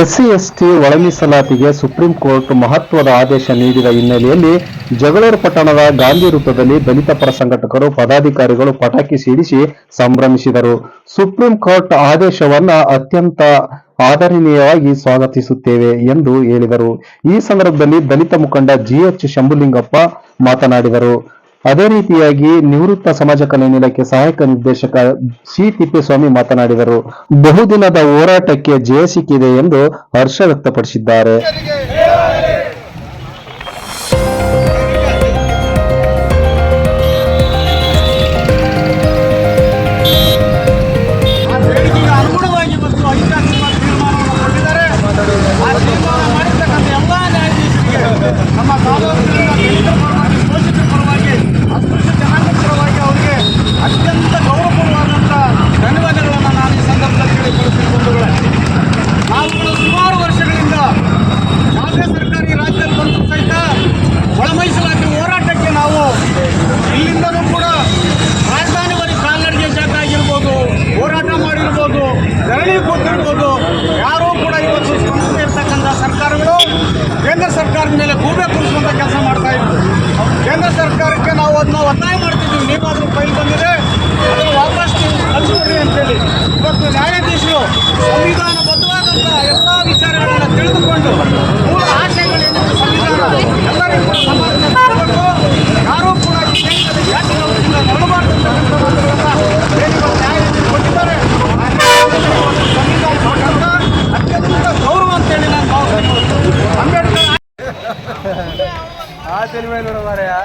SC ST ಒಳ ಮೀಸಲಾತಿಗೆ supreme court ಮಹತ್ವದ ಆದೇಶ ನೀಡಿದ ಹಿನ್ನೆಲೆಯಲ್ಲಿ ಜಗಳೂರು ಪಟ್ಟಣದ ಗಾಂಧಿ ವೃತ್ತದಲ್ಲಿ ದಲಿತ ಪರ ಸಂಘಟಕರು ಪದಾಧಿಕಾರಿಗಳು ಪಟಾಕಿ ಸಿಡಿಸಿ ಸಂಭ್ರಮಿಸಿದರು. ಸುಪ್ರೀಂ ಕೋರ್ಟ್ ಆದೇಶವನ್ನ ಅತ್ಯಂತ ಆದರಣೀಯವಾಗಿ ಸ್ವಾಗತಿಸುತ್ತೇವೆ ಎಂದು ಹೇಳಿದರು. ಈ ಸಂದರ್ಭದಲ್ಲಿ ದಲಿತ ಮುಖಂಡ ಜಿಎಚ್ ಶಂಭುಲಿಂಗಪ್ಪ ಮಾತನಾಡಿದರು. ಅದೇ ರೀತಿಯಾಗಿ ನಿವೃತ್ತ ಸಮಾಜ ಕಲ್ಯಾಣ ಇಲಾಖೆ ಸಹಾಯಕ ನಿರ್ದೇಶಕ ಸಿ ತಿಪ್ಪೇಸ್ವಾಮಿ ಮಾತನಾಡಿದರು. ಬಹುದಿನದ ಹೋರಾಟಕ್ಕೆ ಜಯ ಸಿಕ್ಕಿದೆ ಎಂದು ಹರ್ಷ ವ್ಯಕ್ತಪಡಿಸಿದ್ದಾರೆ. ಧರಣಿ ಯಾರೂ ಕೂಡ ಇವತ್ತು ಸಂಸ್ಥೆ ಇರ್ತಕ್ಕಂಥ ಸರ್ಕಾರಗಳು ಕೇಂದ್ರ ಸರ್ಕಾರದ ಮೇಲೆ ಗೂಬೆ ಕೂರಿಸುವಂಥ ಕೆಲಸ ಮಾಡ್ತಾ ಇದ್ರು. ಕೇಂದ್ರ ಸರ್ಕಾರಕ್ಕೆ ನಾವು ಅದನ್ನ ಒತ್ತಾಯ ಮಾಡ್ತಿದ್ದೀವಿ. ನೀವಾದರೂ ಫೈಲ್ ಬಂದಿದೆ, ಅದನ್ನು ವಾಪಸ್ ಕಳಿಸ್ಕೊಡ್ರಿ ಅಂತೇಳಿ. ಇವತ್ತು ನ್ಯಾಯಾಧೀಶರು ಸಂವಿಧಾನಬದ್ಧವಾದಂಥ ಎಲ್ಲ ವಿಚಾರಗಳನ್ನು ತಿಳಿದುಕೊಂಡು ஆ தெளிவாயிலோட வரையா